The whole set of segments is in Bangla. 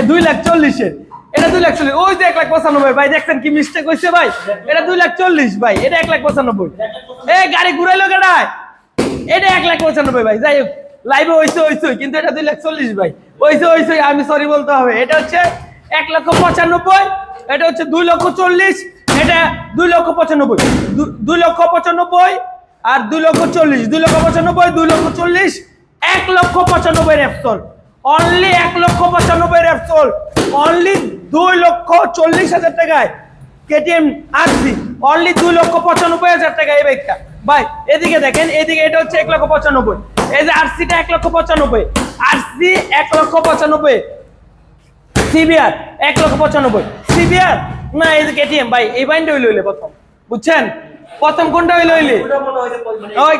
দুই লাখ এটা দুই লাখ চল্লিশ। ওই এক লাখ পঁচানব্বই। ভাই কি মিস্টেক হয়েছে ভাই? এটা দুই লাখ চল্লিশ, ভাই। এটা এক লাখ পঁচানব্বই। এ, গাড়ি ঘুরাইলো এটা এক লাখ পঁচানব্বই, ভাই। যাই হোক কিন্তু এটা দুই লাখ চল্লিশ, ভাই। আমি সরি বলতে হবে। এটা হচ্ছে এক লক্ষ পঁচানব্বই, এটা হচ্ছে দুই লক্ষ চল্লিশ, এটা দুই লক্ষ পঁচানব্বই। দুই লক্ষ পঁচানব্বই আর দুই লক্ষ চল্লিশ। দুই লক্ষ পঁচানব্বই, দুই লক্ষ চল্লিশ, এক লক্ষ পঁচানব্বই অনলি এক লক্ষ পঁচানব্বই রেপসল অনলি দুই লক্ষ চল্লিশ হাজার টাকায় কেটিএম আরসি অনলি দুই লক্ষ পঁচানব্বই হাজার টাকা এই বাইকটা ভাই, এদিকে দেখেন, এদিকে এটা হচ্ছে এক লক্ষ পঁচানব্বই। এই যে আরসিটা এক লক্ষ পঁচানব্বই। আরসি এক লক্ষ পঁচানব্বই। সিবিআর এক লক্ষ পঁচানব্বই। সিবিআর না, এই যে কেটিএম ভাই, এই বাইনটা হইলে হইলে প্রথম। বুঝছেন? প্রথম কোনটা হইল হইলে? ওই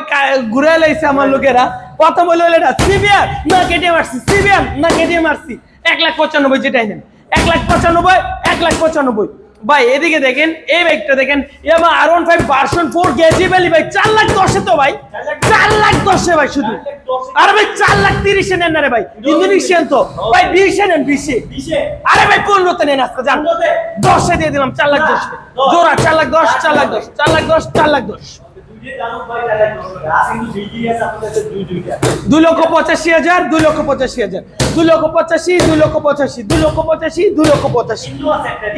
ঘুরে লাইছে আমার লোকেরা। প্রথম হইল হইল এটা সিবিআর না কেটিএম মারছি সিবিআর না কেটিএম মারছি এক লাখ পঁচানব্বই যেটাই নেন। এক লাখ পঁচানব্বই এক লাখ পঁচানব্বই। ভাই এদিকে দেখেন এই বাইকটা দেখেন। Yamaha R one five version four গেজি ভ্যালি ভাই চার লাখ দশে তো ভাই। চার লাখ দশে ভাই শুধু। আর ভাই চার লাখ তিরিশে নেন না রে ভাই। ইন্দোনেশিয়ান তো। ভাই বিশে নেন বিশে। আরে ভাই পনেরোতে নেন আজকে জান দশে দিয়ে দিলাম চার লাখ দশে। জোড়া চার লাখ দশ চার লাখ দশ চার লাখ দশ চার লাখ দশ। দুই লক্ষ পঁচাশি হাজার দুই লক্ষ পঁচাশি হাজার। দুই লক্ষ পঁচাশি দুই লক্ষ পঁচাশি দুই লক্ষ পঁচাশি দুই লক্ষ পঁচাশি।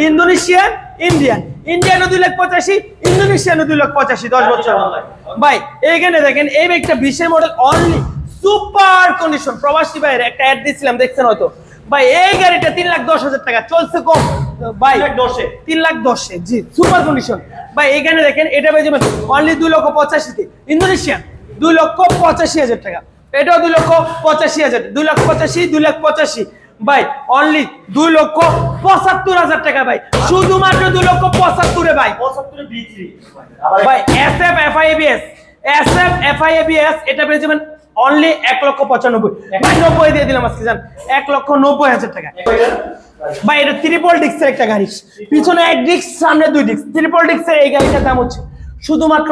Indonesian Indian. ইন্ডিয়ানও দুই লাখ পঁচাশি ইন্দোনেশিয়ানও দুই লাখ পঁচাশি দশ বছর। ভাই। এইখানে দেখেন এই বাইকটা বিশের মডেল অনলি সুপার কন্ডিশন প্রবাসী ভাইয়ের একটা অ্যাড দিয়েছিলাম দেখছেন হয়তো? ভাই এই গাড়িটা তিন লাখ দশ হাজার টাকা। চলছে কম ভাই তিন লাখ দশে। জি সুপার কন্ডিশন। ভাই এখানে দেখেন এটা পেয়ে যাবেন অনলি দুই লক্ষ পঁচাশিতে ইন্দোনেশিয়ান দুই লক্ষ পঁচাশি হাজার টাকা। এটাও দুই লক্ষ পঁচাশি হাজার দুই লাখ পঁচাশি দুই লাখ পঁচাশি। ভাই অনলি দুই লক্ষ পঁচাত্তর হাজার টাকা ভাই। শুধুমাত্র দুই লক্ষ পঁচাত্তরে ভাই। ভাই S F F I ABS S F F I এটা পেয়ে যাবেন অনলি এক লক্ষ পঁচানব্বই। নব্বই দিয়ে দিলাম আজকে জান। এক লক্ষ নব্বই হাজার টাকা। ভাই এটা ত্রিপল ডিস্কের একটা গাড়ি। পিছনে এক ডিস্ক সামনে দুই ডিস্ক ত্রিপল ডিস্কের এই গাড়িটার দাম হচ্ছে শুধুমাত্র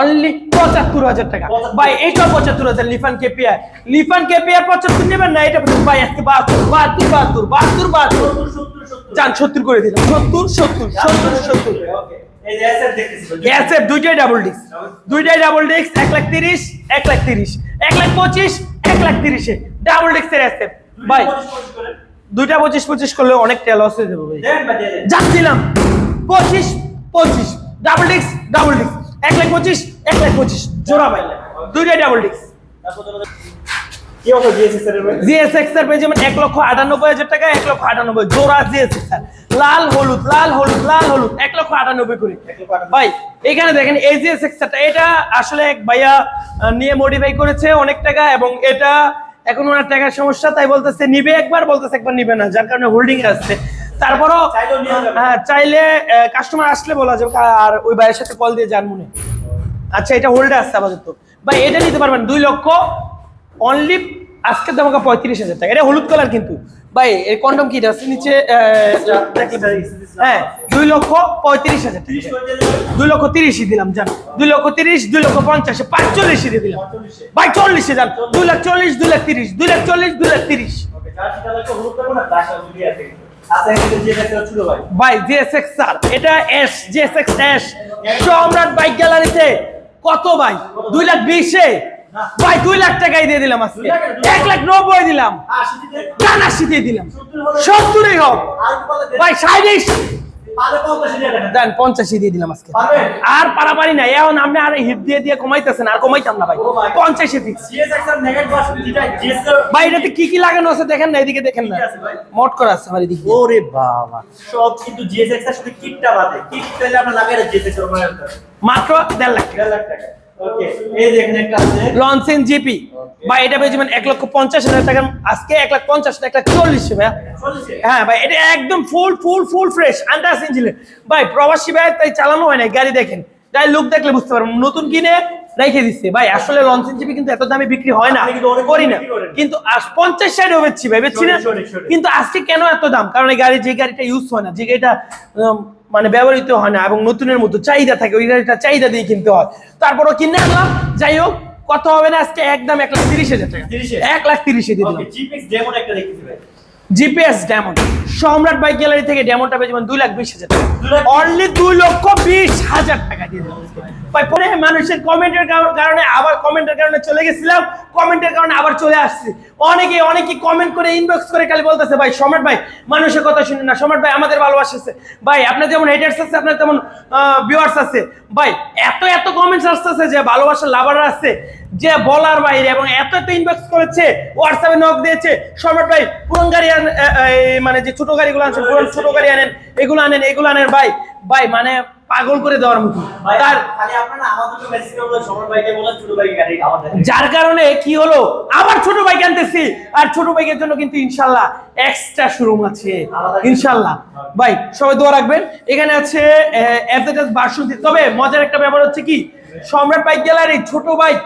অনলি পঁচাত্তর হাজার টাকা। ভাই এইটা পঁচাত্তর হাজার লিফান কেপিআর। লিফান কেপিআর পঁচাত্তর নেবেন না? এটা ভাই আজকে বাহাত্তর বাহাত্তর বাহাত্তর বাহাত্তর বাহাত্তর। যান সত্তর করে দিলাম। সত্তর সত্তর সত্তর সত্তর দুইটাই ডাবল ডিস্ক দুইটাই ডাবল ডিস্ক এক লাখ তিরিশ এক লাখ তিরিশ। এক লাখ পঁচিশ এক লাখ তিরিশে। ডাবল ডিস্কের আসছে ভাই দুইটা পঁচিশ পঁচিশ করলে অনেকটা লস হয়ে যাবে ভাই। যাচ্ছিলাম। পঁচিশ পঁচিশ। ডাবল ডিস্ক ডাবল ডিস্ক এক লাখ পঁচিশ এক লাখ পঁচিশ। জোড়া ভাই। দুইটাই ডাবল ডিস্ক জিএসএক্স এর পেয়ে যাবেন এক লক্ষ আটানব্বই হাজার টাকা এক লক্ষ আটানব্বই জোড়া জিএসএক্স লাল হলুদ লাল হলুদ লাল হলুদ এক লক্ষ আটানব্বই করে। ভাই এখানে দেখেন এই জিএসএক্স এটা আসলে এক ভাইয়া নিয়ে মডিফাই করেছে অনেক টাকা এবং এটা এখন ওনার টাকার সমস্যা তাই বলতেছে নিবে একবার বলতেছে একবার নিবে না যার কারণে হোল্ডিং আসছে। তারপরও। হ্যাঁ চাইলে কাস্টমার আসলে বলা যাবে আর ওই ভাইয়ের সাথে কল দিয়ে যান মনে আচ্ছা এটা হোল্ডে আসছে আপাতত। ভাই এটা নিতে পারবেন দুই লক্ষ অনলি আজকের দাম পঁয়ত্রিশ হাজার টাকা। এটা হলুদ কালার কিন্তু। ভাই এই কন্ডম কি? আছে নিচে হ্যাঁ দুই লক্ষ পঁয়ত্রিশ হাজার টাকা। দুই লক্ষ তিরিশই দিলাম জান। দুই লক্ষ তিরিশ দুই লক্ষ পঞ্চাশে পাঁচচল্লিশে দিয়ে দিলাম। ভাই চল্লিশে যান দুই লাখ চল্লিশ দুই লাখ তিরিশ দুই লাখ চল্লিশ দুই লাখ তিরিশ। ভাই। জিএসএক্স স্যার এটা S GSX S Samrat bike গ্যালারিতে কত ভাই? দুই লাখ বিশে। ভাই দুই লাখ টাকাই দিয়ে দিলাম আজকে। এক লাখ নব্বই দিলাম। আশি দিয়ে? দিলাম। সত্তরই হোক। ভাই সাইডিশ দেন দিয়ে দিলাম আজকে। আর পারাপারি না এখন আপনি আর হিট দিয়ে দিয়ে কমাইতেছেন আর কমাইতাম না ভাই। ও ভাই। ফিক্স ভাই এটাতে কি কি লাগানো আছে দেখেন না এদিকে দেখেন না। কি আছে ভাই? মোট করা আছে আমার এদিকে। ওরে বাবা। সব কিন্তু জিএসএক্স এর সাথে কিটটা বাদে। কিট পেলে আমরা লাগাই জিএসএক্স মাত্র দেড় লাখ টাকা। 1.5 লাখ টাকা। লঞ্চেন জিপি বা এটা পেয়ে যাবেন এক লক্ষ পঞ্চাশ হাজার টাকা আজকে এক লাখ পঞ্চাশ এক লাখ চল্লিশ ভাইয়া। হ্যাঁ ভাই এটা একদম ফুল ফুল ফুল ফ্রেশ ইঞ্জিনের ভাই প্রবাসী ভাই তাই চালানো হয় না গাড়ি দেখেন। গাড়ি লোক দেখলে বুঝতে পারবেন নতুন কিনে রেখে দিচ্ছে। ভাই আসলে লঞ্চেন জিপি কিন্তু এত দামে বিক্রি হয় না করি না। কিন্তু আজ পঞ্চাশ সাইডেও বেচছি ভাই বেচছি না। কিন্তু আজকে কেন এত দাম? কারণ এই গাড়ি যে গাড়িটা ইউজ হয় না যে গাড়িটা মানে ব্যবহৃত হয় না এবং নতুনের মতো চাহিদা থাকে ওই গাড়িটা চাহিদা দিয়ে কিনতে হয়। তারপরও কিনে আনলাম। যাই হোক কত হবে না আজকে একদম এক লাখ তিরিশ হাজার টাকা। এক লাখ তিরিশে দিয়ে দিলাম। GPS Demon Samrat bike gallery থেকে ডেমনটা পেয়ে যাবেন দুই লাখ বিশ হাজার টাকা। অনলি দুই লক্ষ বিশ হাজার টাকা দিয়ে ভাই পরে মানুষের কমেন্টের কারণে আবার কমেন্টের কারণে চলে গেছিলাম। কমেন্টের কারণে আবার চলে আসছি। অনেকে অনেকে কমেন্ট করে ইনবক্স করে খালি বলতেছে, ভাই সম্রাট ভাই, মানুষের কথা শুনে না। সম্রাট ভাই, আমাদের ভালোবাসছে। ভাই, আপনার যেমন হেটার্স আছে, আপনার তেমন ভিউয়ার্স আছে। ভাই, এত এত কমেন্টস আসতেছে যে ভালোবাসার লাভার আছে যে বলার বাইরে এবং এত এত ইনবক্স করেছে হোয়াটসঅ্যাপে নক দিয়েছে। সম্রাট ভাই, পুরন গাড়ি আন মানে যে ছোট গাড়িগুলো আনছেন, পুরন ছোট গাড়ি আনেন, এগুলো আনেন এগুলো আনেন। ভাই ভাই মানে পাগল করে দেওয়ার মতো। তার যার কারণে কি হলো? আবার ছোট বাইক আনতেছি। আর ছোট বাইকের জন্য কিন্তু ইনশাল্লাহ এক্সট্রা শোরুম আছে। ইনশাল্লাহ। ভাই সবাই দোয়া রাখবেন। এখানে আছে বাসন্তী তবে মজার একটা ব্যাপার হচ্ছে কি? সম্রাট বাইক গ্যালারি ছোট বাইক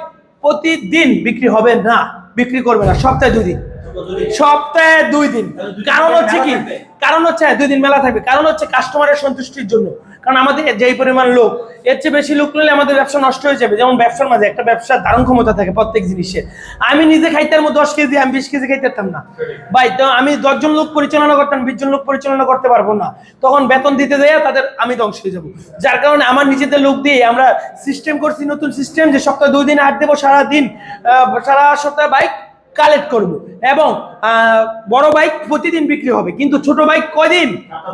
প্রতিদিন বিক্রি হবে না। বিক্রি করবে না সপ্তাহে দুই দিন। সপ্তাহে দুই দিন। কারণ হচ্ছে কি? কারণ হচ্ছে দুই দিন মেলা থাকবে। কারণ হচ্ছে কাস্টমারের সন্তুষ্টির জন্য। কারণ আমাদের যেই পরিমাণ লোক, এর চেয়ে বেশি লোক নিলে আমাদের ব্যবসা নষ্ট হয়ে যাবে। যেমন ব্যবসার মাঝে একটা ব্যবসার দারুণ ক্ষমতা থাকে প্রত্যেক জিনিসের। আমি নিজে খাইতাম দশ কেজি, আমি বিশ কেজি খাইতাম না। ভাই, তো আমি দশজন লোক পরিচালনা করতাম বিশ জন লোক পরিচালনা করতে পারব না। তখন বেতন দিতে দেয় তাদের, আমি ধ্বংস হয়ে যাব। যার কারণে আমার নিজেদের লোক দিয়ে আমরা সিস্টেম করছি, নতুন সিস্টেম যে সপ্তাহে দুই দিন হাট দেবো সারাদিন। সারা সপ্তাহে বাইক কালেক্ট করব। এবং বড় বাইক প্রতিদিন বিক্রি হবে। কিন্তু ছোট বাইক কয়দিন?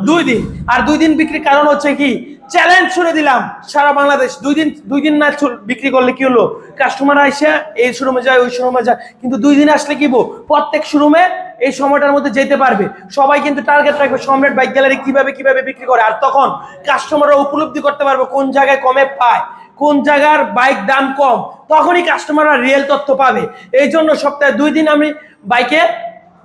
দুই দিন। আর দুই দিন বিক্রির কারণ হচ্ছে কি? চ্যালেঞ্জ শুনে দিলাম সারা বাংলাদেশ। দুই দিন দুই দিন না বিক্রি করলে কি হলো? কাস্টমার আসে এই শোরুমে যায়, ওই শোরুমে যায়। কিন্তু দুই দিন আসলে কি প্রত্যেক শোরুমে এই সময়টার মধ্যে যেতে পারবে। সবাই কিন্তু টার্গেট রাখবে সম্রাট বাইক গ্যালারি কীভাবে কীভাবে বিক্রি করে। আর তখন কাস্টমাররা উপলব্ধি করতে পারবে কোন জায়গায় কমে পায়। কোন জায়গার বাইক দাম কম তখনই কাস্টমাররা রিয়েল তথ্য পাবে। এই জন্য সপ্তাহে দুই দিন আমি বাইকে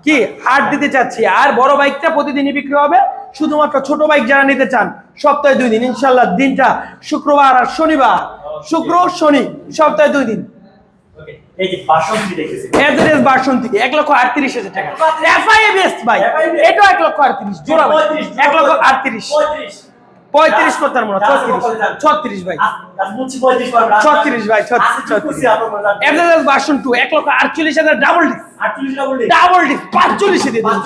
কি হাট দিতে চাচ্ছি। আর বড় বাইকটা প্রতিদিনই বিক্রি হবে শুধুমাত্র ছোট বাইক যারা নিতে চান সপ্তাহে দুই দিন। ইনশাল্লাহ দিনটা শুক্রবার আর শনিবার। শুক্র শনি সপ্তাহে দুই দিন। Okay, এই যে বাসন্তী এক লক্ষ আটত্রিশ হাজার টাকা। এফআই বেস্ট ভাই। এটা এক লক্ষ আটত্রিশ জোড়া এক লক্ষ আটত্রিশ। পঁয়ত্রিশ করতাম মনে ছত্রিশ। ছত্রিশ ভাই। ছত্রিশ ভাই ছত্রিশ ছত্রিশ। ভার্সন টু এক লক্ষ আটচল্লিশ হাজার double disc double D disc পাঁচচল্লিশে দিয়ে দিলাম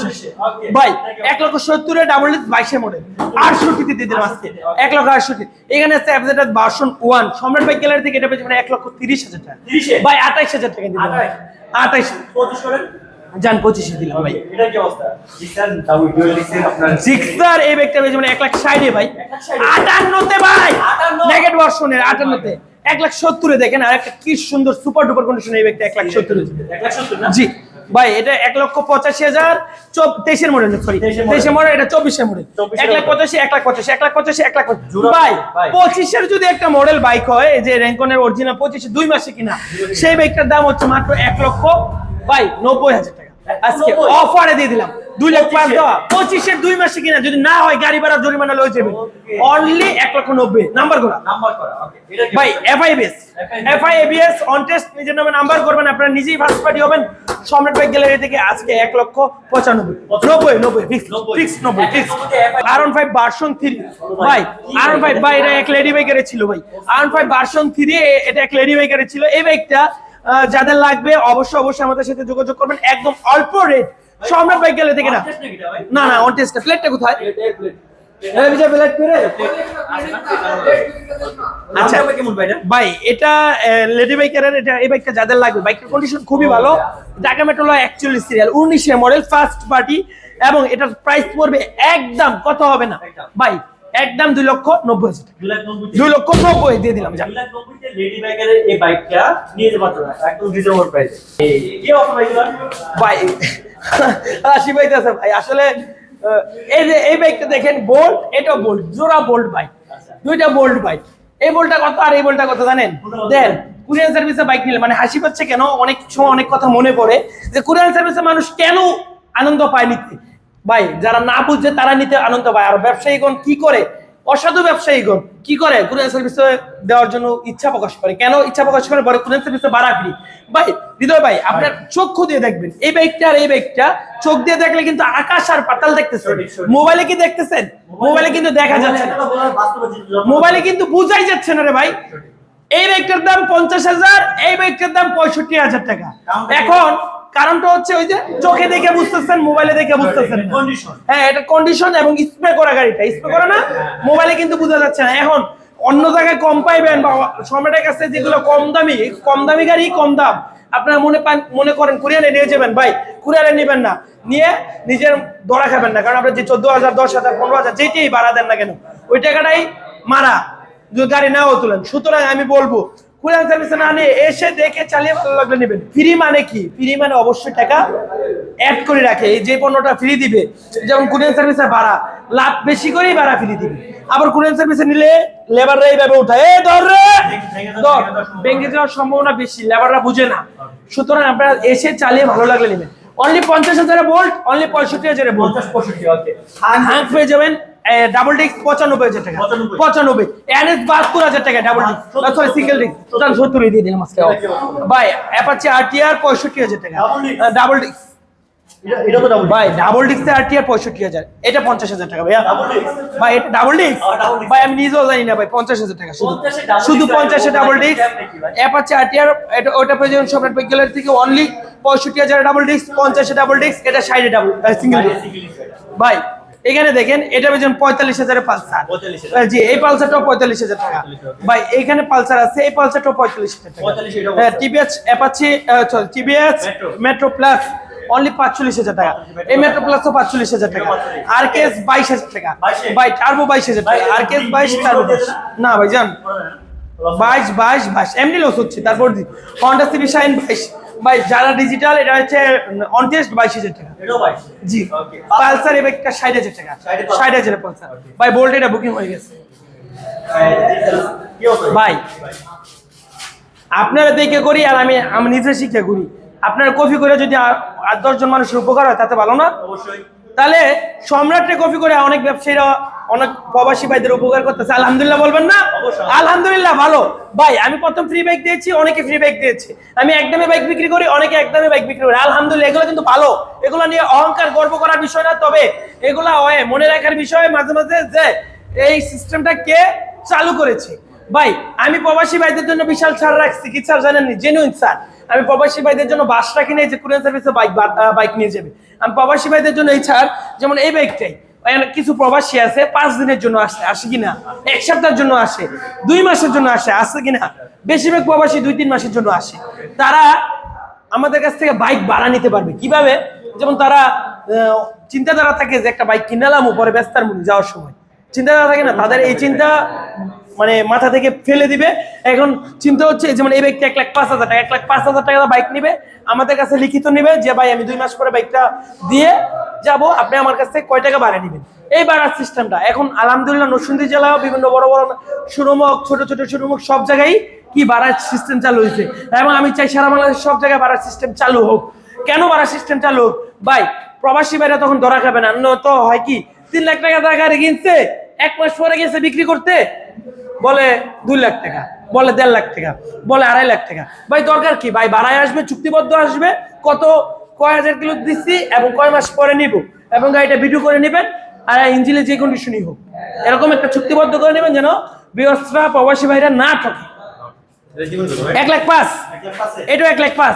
ভাই এক লক্ষ সত্তরে ডাবল ডিস্ক বাইশে মডেল আটষট্টিতে দিয়ে দিলাম আজকে। এক লক্ষ আটষট্টি। এখানে আছে average version one Samrat bike gallery থেকে এটা পেয়েছে মানে এক লক্ষ তিরিশ হাজার টাকা। 30 এ? ভাই আঠাইশ হাজার টাকা দিলাম। আঠাইশ? যান পঁচিশে দিলাম ভাই। জিক্সার এই ব্যাগটা পেয়েছে মানে এক লাখ ষাটে ভাই? আটান্নতে ভাই। 58 নেগেট ভার্সনের আটান্নতে। এক লাখ সত্তরে দেখেন আর একটা কি সুন্দর সুপার ডুপার কন্ডিশন এই ব্যাগটা এক লাখ সত্তরে। জি। ভাই এটা এক লক্ষ পঁচাশি হাজার তেইশের মডেল সরি 23 এর model। তেইশের মডেল এটা চব্বিশের মডেল এক লাখ পঁচাশি এক লাখ পঁচাশি এক লাখ পঁচাশি এক লাখ ভাই। পঁচিশের যদি একটা মডেল বাইক হয় যে র্যাঙ্কনের অরিজিনাল পঁচিশে দুই মাসে কিনা সেই বাইকটার দাম হচ্ছে মাত্র এক লক্ষ ভাই নব্বই হাজার আজকে অফারে দিয়ে দিলাম। দুই লাখ পাঁচ দেওয়া। পঁচিশের দুই মাসে কিনা যদি না হয় গাড়ি ভাড়া জরিমানা লয়ে যাবে অনলি এক লক্ষ নব্বই। নাম্বার করা। ভাই এফআইবিএস অন টেস্ট নিজের নামে নাম্বার করবেন আপনারা নিজেই ফার্স্ট পার্টি হবেন। সম্রাট বাইক গ্যালারি থেকে আজকে এক লক্ষ পঁচানব্বই। নব্বই নব্বই ফিক্স নব্বই। ফিক্স নব্বই এক ফিক্স নম্বরতে FIBS আর ফাইভ ভার্সন থ্রি ভাই, ভাই কি ফাইভ ভাই এটা এক লেডি বাইকারে ছিল ভাই। আর ফাইভ ভার্সন থ্রি এটা এক লেডি বাইকারে ছিল। এই বাইকটা যাদের লাগবে অবশ্যই অবশ্যই আমাদের সাথে যোগাযোগ করবেন একদম অল্প রেট সম্রাট বাইক গ্যালারি থেকে না ভাই? না না অন টেস্ট প্লেটটা কোথায় করে আচ্ছা। ভাই এটা? লেডি বাইকারের এটা এই বাইকটা যাদের লাগবে বাইকের কন্ডিশন খুবই ভালো ঢাকা মেট্রোলা অ্যাকচুয়ালি সিরিয়াল উনিশে মডেল ফার্স্ট পার্টি এবং এটার প্রাইস পড়বে একদম কত হবে না। ভাই একদম দুই লক্ষ নব্বই হাজার দুই লক্ষ নব্বই দিয়ে দিলাম ভাই এগুলো? ভাই ভাই। আসলে এই যে এই বাইকটা দেখেন বোল্ট এটা বোল্ট জোড়া বোল্ট বাইক আচ্ছা। দুইটা বোল্ট বাইক এই বোল্টটা কত আর এই বোল্টটা কত জানেন? দেন কুরিয়ান সার্ভিসে বাইক নিলে মানে হাসি পাচ্ছে কেন? অনেক সময় অনেক কথা মনে পড়ে যে কুরিয়ান সার্ভিসে মানুষ কেন আনন্দ পায় নিতে? ভাই যারা না বুঝছে তারা নিতে আনন্দ পায়। আর ব্যবসায়ীগণ কি করে? অসাধু ব্যবসায়ীগণ কি করে? কুরিয়ান সার্ভিসে দেওয়ার জন্য ইচ্ছা প্রকাশ করে। কেন ইচ্ছা প্রকাশ করে? বলে কুরিয়ান সার্ভিসে বাড়া ফ্রি ভাই হৃদয় ভাই আপনার চক্ষু দিয়ে দেখবেন। এই বাইকটা আর এই বাইকটা চোখ দিয়ে দেখলে কিন্তু আকাশ আর পাতাল দেখতেছেন। মোবাইলে কি দেখতেছেন? মোবাইলে কিন্তু দেখা যাচ্ছে না। মোবাইলে কিন্তু বুঝাই যাচ্ছে না রে ভাই। এই বাইকটার দাম পঞ্চাশ হাজার এই বাইকটার দাম পঁয়ষট্টি হাজার টাকা। এখন কারণটা হচ্ছে ওই যে চোখে দেখে বুঝতেছেন মোবাইলে দেখে বুঝতেছেন। হ্যাঁ এটা কন্ডিশন এবং স্প্রে করা গাড়িটা। স্প্রে করা না মোবাইলে কিন্তু বোঝা যাচ্ছে না। এখন অন্য জায়গায় কম পাইবেন বা সম্রাটের কাছে যেগুলো কম দামি কম দামি গাড়ি কম দাম। আপনারা মনে পান মনে করেন কুরিয়ারে নিয়ে যাবেন। ভাই কুরিয়ারে নেবেন না। নিয়ে নিজের ধরা খাবেন না। কারণ আপনার যে চোদ্দ হাজার দশ হাজার পনেরো হাজার যেটাই ভাড়া দেন না কেন ওই টাকাটাই মারা। যদি গাড়ি নাও তুলেন। সুতরাং আমি বলব কুরিয়ান সার্ভিসে না নিয়ে এসে দেখে চালিয়ে ভালো লাগলে নেবেন। ফ্রি মানে কি? ফ্রি মানে অবশ্যই টাকা অ্যাড করে রাখে। এই যে পণ্যটা ফ্রি দিবে যেমন কুরিয়ান সার্ভিসের ভাড়া লাভ বেশি করেই ভাড়া ফ্রি দিবে। আবার কুরিয়ান সার্ভিসে নিলে লেবাররা এইভাবে উঠায় এ ধর রে ধর। ভেঙে যাওয়ার সম্ভাবনা বেশি লেবাররা বুঝে না। সুতরাং আপনারা এসে চালিয়ে ভালো লাগলে নেবেন। অনলি পঞ্চাশ হাজারে বোল্ট অনলি পঁয়ষট্টি হাজারে বোল্ট পঁয়ষট্টি ওকে হাঁক পেয়ে যাবেন। ডাবল ডিস্ক পঁচানব্বই হাজার টাকা। 95 পঁচানব্বই। এনএস বাহাত্তর হাজার টাকা double disc sorry single disc total সত্তরই দিয়ে দিলাম আজকে। ভাই অ্যাপাচি আরটিআর পঁয়ষট্টি হাজার টাকা। ডাবল ডিস্ক ডাবল ভাই ডাবল ডিস্কে আরটিআর পঁয়ষট্টি হাজার। এটা পঞ্চাশ হাজার টাকা ভাইয়া। ভাই এটা ডাবল ডিস্ক হ্যাঁ, ভাই আমি নিজেও জানি না ভাই পঞ্চাশ হাজার টাকা শুধু। 50 এ double শুধু পঞ্চাশে ডাবল ডিস্ক cap নাকি ভাই? অ্যাপাচি আরটিআর এটা ওটা পেয়ে যাবেন সম্রাট থেকে অনলি পঁয়ষট্টি হাজার ডাবল ডিস্ক পঞ্চাশে ডাবল ডিস্ক এটা সাইডে ডাবল সিঙ্গেল ডিস্ক ভাই এখানে দেখেন এটা পেয়েছেন পঁয়তাল্লিশ হাজারের পালসার। জি এই পালসারটাও পঁয়তাল্লিশ হাজার টাকা। 45,000 ভাই এইখানে পালসার আছে এই পালসারটাও পঁয়তাল্লিশ হাজার টাকা। 45 এটাও হ্যাঁ আছে। TVS Apache sorry Metro। Metro. Plus only পাঁচচল্লিশ হাজার টাকা। এই মেট্রো প্লাসও পাঁচচল্লিশ হাজার টাকা। আর কেস বাইশ হাজার টাকা। 22 ভাই টার্বো বাইশ হাজার টাকা। আর কেস বাইশ টার্বো না ভাই জান। বাইশ বাইশ বাইশ। এমনি লস হচ্ছে তারপর দি। হন্ডা সিবি শাইন বাইশ। ভাই যারা ডিজিটাল এটা হচ্ছে অনটেস্ট বাইশ হাজার টাকা। জি পালসার। এবার ষাট হাজার টাকা। 60,000 ষাট হাজার পালসার. ভাই বোল্ট এটা বুকিং হয়ে গেছে। কি ভাই। আপনারা দেখে করি আর আমি আমি নিজে শিখে করি আপনার কফি করে যদি আট আর দশজন মানুষের উপকার হয় তাতে ভালো না? অবশ্যই। তাহলে সম্রাটে কপি করে অনেক ব্যবসায়ীরা অনেক প্রবাসী ভাইদের উপকার করতেছে। আলহামদুলিল্লাহ বলবেন না? আলহামদুলিল্লাহ ভালো। ভাই আমি প্রথম ফ্রি বাইক দিয়েছি অনেকে ফ্রি বাইক দিয়েছে। আমি একদমে বাইক বিক্রি করি অনেকে একদমে বাইক বিক্রি করি। আলহামদুলিল্লাহ এগুলো কিন্তু ভালো। এগুলো নিয়ে অহংকার গর্ব করার বিষয় না তবে এগুলা হয় মনে রাখার বিষয় মাঝে মাঝে যে এই সিস্টেমটা কে চালু করেছে। ভাই আমি প্রবাসী ভাইদের জন্য বিশাল ছাড় রাখছি কি ছাড় জানেননি? জেনুইন স্যার আমি প্রবাসী ভাইদের জন্য বাস রাখি নাই যে কুরিয়ার সার্ভিসে বাইক বাইক নিয়ে যাবে। আমি প্রবাসী ভাইদের জন্য এই ছাড়, যেমন এই বাইকটাই। কিছু প্রবাসী আছে, পাঁচ দিনের জন্য আসে আসে কিনা? এক সপ্তাহের জন্য আসে, দুই মাসের জন্য আসে আসে কিনা? বেশিরভাগ প্রবাসী দুই, তিন মাসের জন্য আসে। তারা আমাদের কাছ থেকে বাইক ভাড়া নিতে পারবে। কীভাবে? যেমন তারা চিন্তাধারা থাকে যে একটা বাইক কিনালাম উপরে ব্যস্তার মুনি যাওয়ার সময়। চিন্তাধারা থাকে না? তাদের এই চিন্তা মানে মাথা থেকে ফেলে দিবে। এখন চিন্তা হচ্ছে যেমন এই ব্যক্তি এক লাখ পাঁচ হাজার টাকা, এক লাখ পাঁচ হাজার টাকা বাইক নিবে। আমাদের কাছে লিখিত নিবে যে, ভাই, আমি দুই মাস পরে বাইকটা দিয়ে যাব। আপনি আমার কাছ থেকে কয় টাকা ভাড়া নেবেন? এই ভাড়ার সিস্টেমটা এখন আলহামদুলিল্লাহ নরসিংদী জেলা, বিভিন্ন বড় বড় সুরমক ছোট ছোট সুরমক সব জায়গায় কি ভাড়ার সিস্টেম চালু হয়েছে। এবং আমি চাই সারা বাংলাদেশ সব জায়গায় ভাড়ার সিস্টেম চালু হোক। কেন ভাড়ার সিস্টেম চালু হোক? ভাই, প্রবাসী ভাইরা তখন ধরা খাবে না। তো হয় কি, তিন লাখ টাকা টাকা কিনছে, এক মাস পরে গেছে বিক্রি করতে। বলে দুই লাখ টাকা, বলে দেড় লাখ টাকা, বলে আড়াই লাখ টাকা। ভাই, দরকার কি? ভাই, ভাড়ায় আসবে, চুক্তিবদ্ধ আসবে, কত, কয় হাজার কিলো দিচ্ছি এবং কয় মাস পরে নিব। এবং গাড়িটা ভিডিও করে নেবেন, আর ইঞ্জিনে যে কন্ডিশনই হোক। এরকম একটা চুক্তিবদ্ধ করে নেবেন যেন বৃহস্পা প্রবাসী ভাইরা না ঠকে। এক লাখ পাঁচ এটাও এক লাখ পাঁচ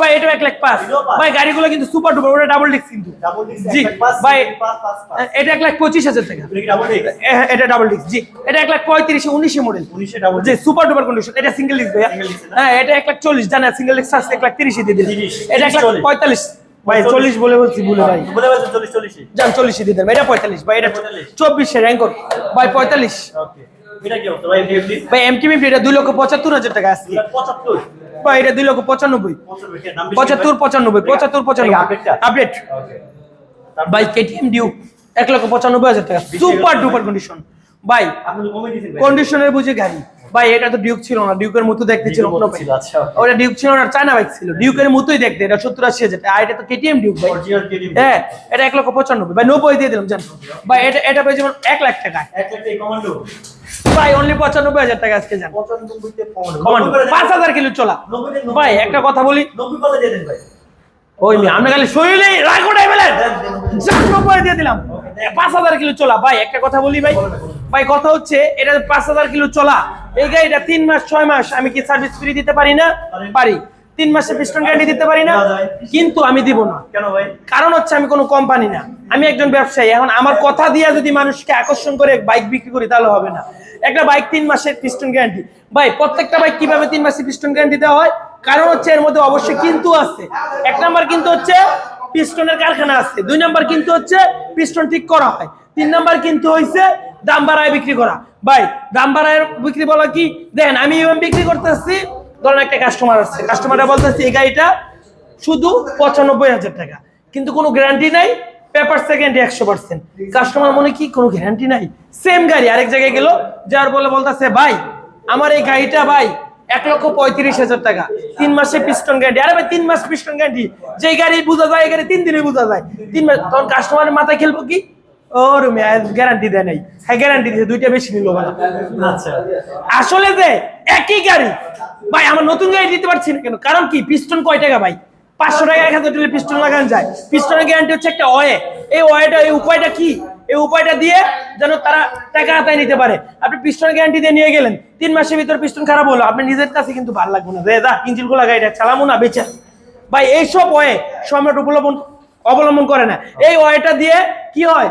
ভাই এটাও এক লাখ পাঁচ ভাই গাড়িগুলো কিন্তু সুপার ডুপার ওটা ডাবল ডিস্ক কিন্তু জি ভাই এটা এক লাখ পঁচিশ হাজার টাকা এটা ডাবল ডিস্ক জি এটা এক লাখ পঁয়ত্রিশে উনিশে মডেল জি সুপার ডুপার কন্ডিশন এটা সিঙ্গেল ডিস্ক ভাইয়া? হ্যাঁ এটা এক লাখ চল্লিশ জানা সিঙ্গেল ডিস্ক আছে এক লাখ তিরিশে দিয়ে দিন এটা এক লাখ পঁয়তাল্লিশ ভাই চল্লিশ বলে বলছি ভুলে ভাই যান চল্লিশে দিয়ে দেন এটা পঁয়তাল্লিশ ভাই এটা 45 চব্বিশে র্যাঙ্ক ভাই পঁয়তাল্লিশ ভাই এমটিভি এটা দুই লক্ষ পঁচাত্তর হাজার টাকা আসছে ভাই এটা দুই লক্ষ পঁচানব্বই। পঁচাত্তর পঁচানব্বই পঁচাত্তর পঁচানব্বই। আপডেট ভাই কেটিএম ডিউক এক লক্ষ পঁচানব্বই হাজার টাকা। সুপার ডুপার কন্ডিশন ভাই। কন্ডিশনের বুঝে গাড়ি। ভাই এটা তো ডিউক ছিল না ডিউকের মতো দেখতে ছিল আচ্ছা। ওটা ডিউক ছিল না চায়না বাইক ছিল। ডিউকের মতোই দেখতে এটা সত্তর আশি হাজার আর এটা তো কেটিএম ডিউক ভাই। হ্যাঁ এটা এক লক্ষ পঁচানব্বই। ভাই নব্বই দিয়ে দিলাম জান। ভাই এটা এটা পেয়ে যেমন এক লাখ টাকা। ভাই অনলি পঁচানব্বই হাজার টাকা আজকে যান। পাঁচ হাজার কিলো চলা। ভাই একটা কথা বলি। ওই মেয়ে খালি শরীরে রাগ ওঠাই নব্বই দিয়ে দিলাম। পাঁচ হাজার কিলো চলা। ভাই একটা কথা বলি ভাই। ভাই কথা হচ্ছে এটা পাঁচ হাজার কিলো চলা। এই গাড়িটা তিন মাস ছয় মাস আমি কি সার্ভিস ফ্রি দিতে পারি না। পারি। তিন মাসে পিস্টন গ্যারান্টি দিতে পারি না কিন্তু আমি দিব না। কেন ভাই? কারণ হচ্ছে আমি কোনো কোম্পানি না। আমি একজন ব্যবসায়ী এখন আমার কথা দিয়ে যদি মানুষকে আকর্ষণ করে বাইক বিক্রি করি তাহলে হবে না। একটা বাইক তিন মাসের পিস্টন গ্যারান্টি ভাই প্রত্যেকটা বাইক কীভাবে তিন মাসের পিস্টন গ্যারান্টি দেওয়া হয়? কারণ হচ্ছে এর মধ্যে অবশ্যই কিন্তু আছে। এক নাম্বার কিন্তু হচ্ছে পিস্টনের কারখানা আছে। দুই নাম্বার কিন্তু হচ্ছে পিস্টন ঠিক করা হয়। তিন নাম্বার কিন্তু হয়েছে দাম বাড়ায় বিক্রি করা। ভাই দাম বাড়ায় বিক্রি বলা কি? দেখেন আমি ইউএম বিক্রি করতেছি ধরেন একটা কাস্টমার আসছে। কাস্টমাররা বলতেছে, এই গাড়িটা শুধু পঁচানব্বই হাজার টাকা, কিন্তু কোনো গ্যারান্টি নাই পেপার সেকেন্ড একশো পার্সেন্ট কাস্টমার মনে কি, কোনো গ্যারান্টি নাই? সেম গাড়ি, আরেক জায়গায় গেল, যার বলে বলতেছে, ভাই, আমার এই গাড়িটা ভাই এক লক্ষ পঁয়ত্রিশ হাজার টাকা। তিন মাসে পিস্টন গ্যারান্টি আরে ভাই, তিন মাস পিস্টন গ্যারান্টি যে গাড়ি বোঝা যায়, এই গাড়ি তিন দিনে বোঝা যায়। তিন মাস, তখন কাস্টমারের মাথায় খেলব কি? ওর গ্যারান্টি দেয় নাই। হ্যাঁ গ্যারান্টি দিয়েছে দুইটা বেশি নিল বলা আচ্ছা। আসলে যে একই গাড়ি ভাই আমার নতুন গাড়ি দিতে পারছি না কেন? কারণ কি পিস্টন কয় টাকা ভাই? পাঁচশো টাকা এক হাজার পিস্টন লাগানো যায়। পিস্টনের গ্যারান্টি হচ্ছে একটা ওয়ে। এই ওয়েটা এই উপায়টা কি? এই উপায়টা দিয়ে যেন তারা টাকা হাতায় নিতে পারে। আপনি পিস্টনের গ্যারান্টি দিয়ে নিয়ে গেলেন তিন মাসের ভিতর পিস্টন খারাপ হলো। আপনি নিজের কাছে কিন্তু ভালো লাগবে না। রে দা ইঞ্জিন খোলা গাড়িটা চালামো না বেচা। ভাই এইসব ওয়ে সম্রাট অবলম্বন অবলম্বন করে না। এই ওয়েটা দিয়ে কি হয়?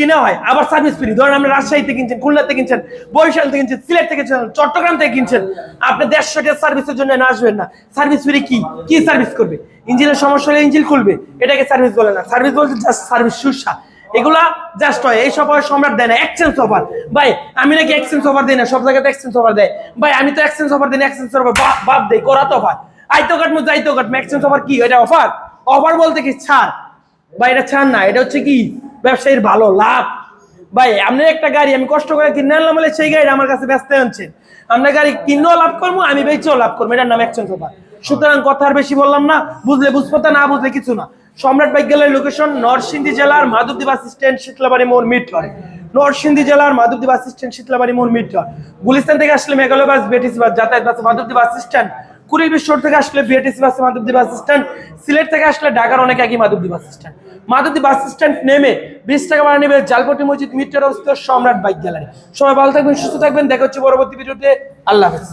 কিনা হয়? আবার সার্ভিস ফ্রি ধরেন আপনি রাজশাহীতে কিনছেন, খুলনাতে কিনছেন বরিশাল থেকে কিনছেন, সিলেট থেকে কিনছেন, চট্টগ্রাম থেকে কিনছেন, আপনি দেড়শো টাকা সার্ভিসের জন্য আসবেন না। সার্ভিস ফ্রি কি? কি সার্ভিস করবে? ইঞ্জিনের সমস্যা হলে ইঞ্জিন খুলবে। এটাকে সার্ভিস বলে না। সার্ভিস বলতে জাস্ট সার্ভিস সুসা এগুলা জাস্ট হয়। এই সব সম্রাট দেয় না। এক্সচেঞ্জ অফার ভাই, আমি নাকি এক্সচেঞ্জ অফার দিই না? সব জায়গাতে এক্সচেঞ্জ অফার দেয়। ভাই, আমি তো এক্সচেঞ্জ অফার দিই না। এক্সচেঞ্জ অফার বাদ দেই। করা তো অফার আইতো কাটমো যাইতো কাটমো এক্সচেঞ্জ অফার কি? এটা অফার অফার বলতে কি ছাড়? বা এটা ছাড় না। এটা হচ্ছে কি? ব্যবসায়ীর ভালো লাভ। ভাই, আপনি একটা গাড়ি আমি কষ্ট করে কিনে আনলাম বলে সেই গাড়ি আমার কাছে ব্যস্ত আনছেন আপনার গাড়ি কিনেও লাভ করব, আমি বেচেও লাভ করব। এটার নাম একশন সোফা সুতরাং কথা আর বেশি বললাম না, বুঝলে বুঝব তা না বুঝলে কিছু না। সম্রাট বাইক গ্যালারি লোকেশন নরসিংদী জেলার মাধবদী বাস স্ট্যান্ড, শীতলাবাড়ি মোড় মিট করে নরসিংদী জেলার মাধবদী বাস স্ট্যান্ড, শীতলাবাড়ি মোড় মিট করে গুলিস্তান থেকে আসলে মেঘালয় বাস বেটিসি বাস, যাতায়াত bus, Madhabdi bus stand Kuril বিশ্বর থেকে আসলে বিএটিসি বাসে মাধবদী বাস স্ট্যান্ড সিলেট থেকে আসলে ঢাকার অনেক একই Madhabdi bus stand Madhabdi bus stand নেমে বিশ টাকা ভাড়া নেবে জালপটি মসজিদ মিটার অবস্থিত সম্রাট বাইক গ্যালারি। সবাই ভালো থাকবেন, সুস্থ থাকবেন, দেখা হচ্ছে পরবর্তী ভিডিওতে। আল্লাহ হাফেজ।